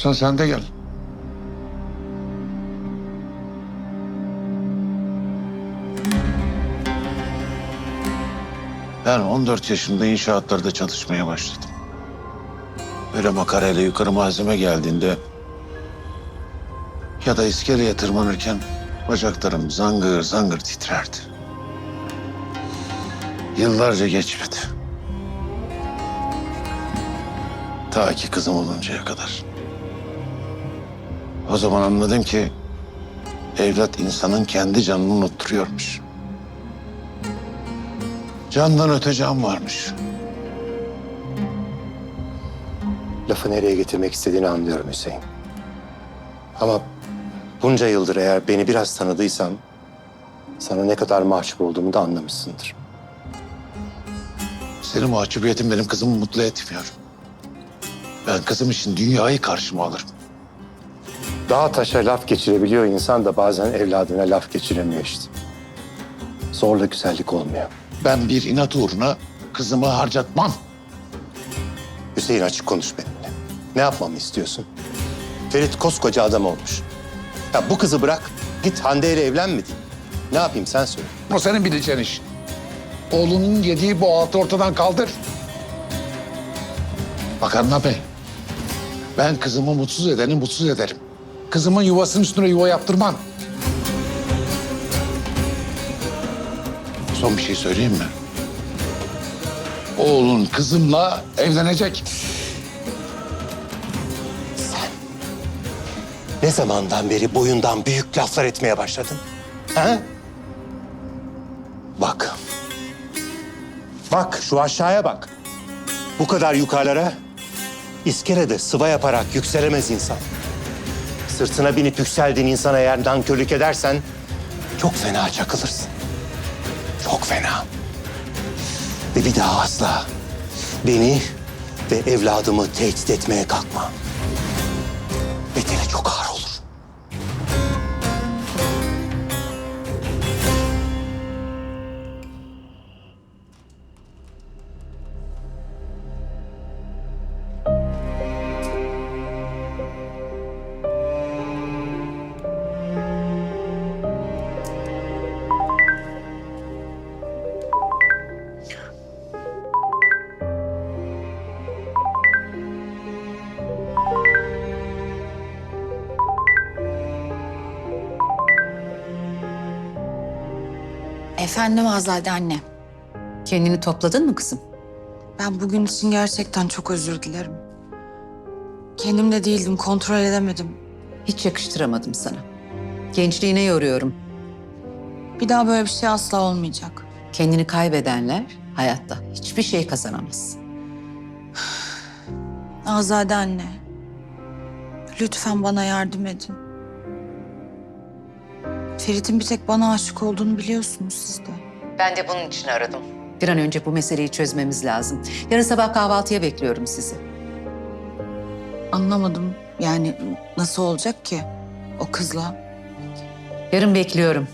İstersen sen de gel. Ben 14 yaşında inşaatlarda çalışmaya başladım. Böyle makarayla yukarı malzeme geldiğinde ya da iskeleye tırmanırken bacaklarım zangır zangır titrerdi. Yıllarca geçmedi. Ta ki kızım oluncaya kadar. O zaman anladım ki evlat insanın kendi canını unutturuyormuş. Candan öte can varmış. Lafı nereye getirmek istediğini anlıyorum Hüseyin. Ama bunca yıldır eğer beni biraz tanıdıysan... ...sana ne kadar mahcup olduğumu da anlamışsındır. Senin mahcubiyetin benim kızımı mutlu etmiyor. Ben kızım için dünyayı karşıma alırım. Dağ taşa laf geçirebiliyor insan da bazen evladına laf geçiremiyor işte. Zorla güzellik olmuyor. Ben bir inat uğruna kızımı harcatmam. Hüseyin açık konuş benimle. Ne yapmamı istiyorsun? Ferit koskoca adam olmuş. Ya bu kızı bırak, git Hande ile evlen mi diyeyim? Ne yapayım sen söyle. O senin bileceğin iş. Oğlunun yediği bu altı ortadan kaldır. Bak Arna Bey, ben kızımı mutsuz edeni mutsuz ederim. Kızımın yuvasının üstüne yuva yaptırmam. Son bir şey söyleyeyim mi? Oğlun kızımla evlenecek. Ne zamandan beri boyundan büyük laflar etmeye başladın? Ha? Bak. Bak şu aşağıya bak. Bu kadar yukarılara iskelede sıva yaparak yükselemez insan. Sırtına binip yükseldiğin insana eğer nankörlük edersen çok fena çakılırsın. Çok fena. Ve bir daha asla beni ve evladımı tehdit etmeye kalkma. Bedeli çok ağır Efendim Azade anne. Kendini topladın mı kızım? Ben bugün için gerçekten çok özür dilerim. Kendimde değildim, kontrol edemedim. Hiç yakıştıramadım sana. Gençliğine yoruyorum. Bir daha böyle bir şey asla olmayacak. Kendini kaybedenler hayatta hiçbir şey kazanamaz. Azade anne. Lütfen bana yardım edin. Ferit'in bir tek bana aşık olduğunu biliyorsunuz siz de. Ben de bunun için aradım. Bir an önce bu meseleyi çözmemiz lazım. Yarın sabah kahvaltıya bekliyorum sizi. Anlamadım. Yani nasıl olacak ki o kızla? Yarın bekliyorum.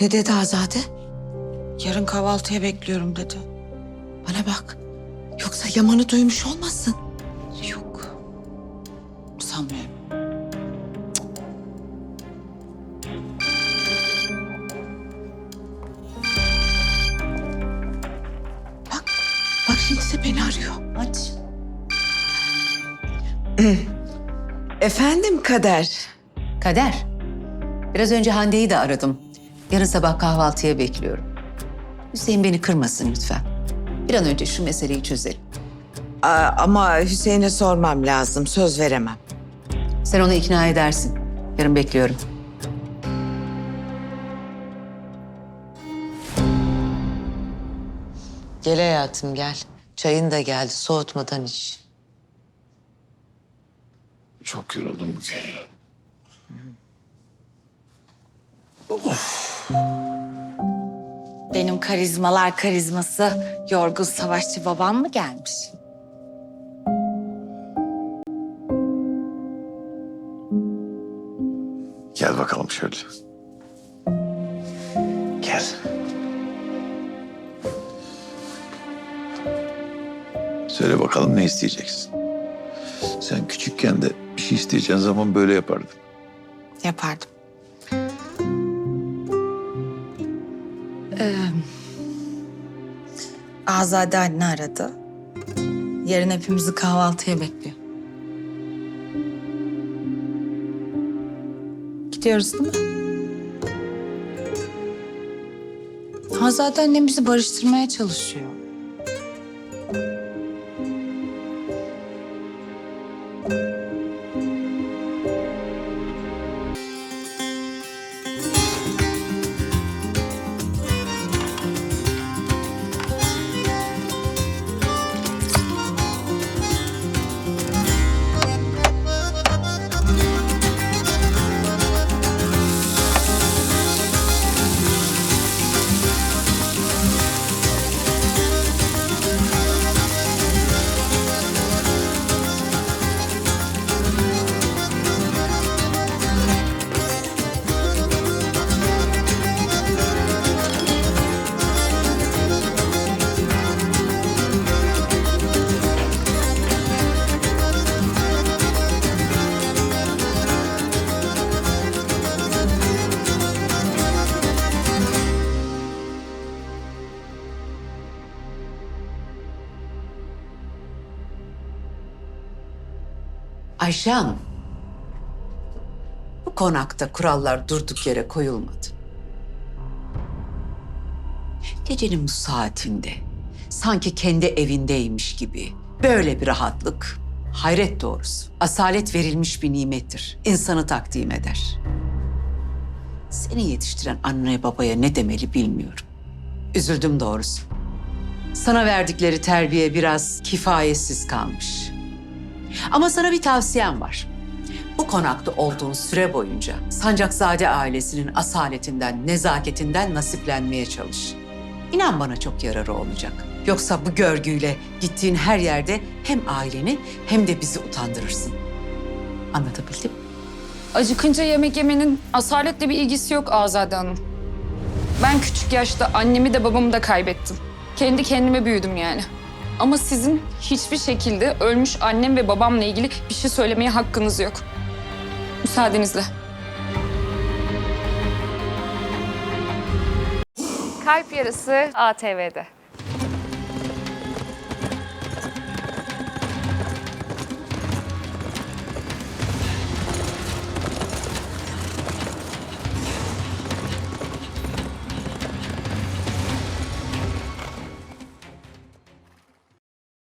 Ne dedi Azade? Yarın kahvaltıya bekliyorum dedi. Bana bak. Yoksa Yaman'ı duymuş olmasın? De beni arıyor. Aç. Efendim Kader. Kader, biraz önce Hande'yi de aradım. Yarın sabah kahvaltıya bekliyorum. Hüseyin beni kırmasın lütfen. Bir an önce şu meseleyi çözelim. Aa, ama Hüseyin'e sormam lazım. Söz veremem. Sen onu ikna edersin. Yarın bekliyorum. Gel hayatım gel. Çayın da geldi soğutmadan iç. Çok yoruldum bugün. Benim karizmalar karizması yorgun savaşçı babam mı gelmiş? Gel bakalım şöyle. Söyle bakalım ne isteyeceksin? Sen küçükken de bir şey isteyeceğin zaman böyle yapardın. Yapardım. Ee, Azade anne aradı. Yarın hepimizi kahvaltıya bekliyor. Gidiyoruz değil mi? Azade annem bizi barıştırmaya çalışıyor. Ayşe Hanım. Bu konakta kurallar durduk yere koyulmadı. Gecenin bu saatinde sanki kendi evindeymiş gibi böyle bir rahatlık hayret doğrusu. Asalet verilmiş bir nimettir. İnsanı takdim eder. Seni yetiştiren anneye babaya ne demeli bilmiyorum. Üzüldüm doğrusu. Sana verdikleri terbiye biraz kifayetsiz kalmış. Ama sana bir tavsiyem var. Bu konakta olduğun süre boyunca Sancakzade ailesinin asaletinden, nezaketinden nasiplenmeye çalış. İnan bana çok yararı olacak. Yoksa bu görgüyle gittiğin her yerde hem aileni hem de bizi utandırırsın. Anlatabildim? Acıkınca yemek yemenin asaletle bir ilgisi yok Azade Hanım. Ben küçük yaşta annemi de babamı da kaybettim. Kendi kendime büyüdüm yani. Ama sizin hiçbir şekilde ölmüş annem ve babamla ilgili bir şey söylemeye hakkınız yok. Müsaadenizle. Kalp Yarısı ATV'de.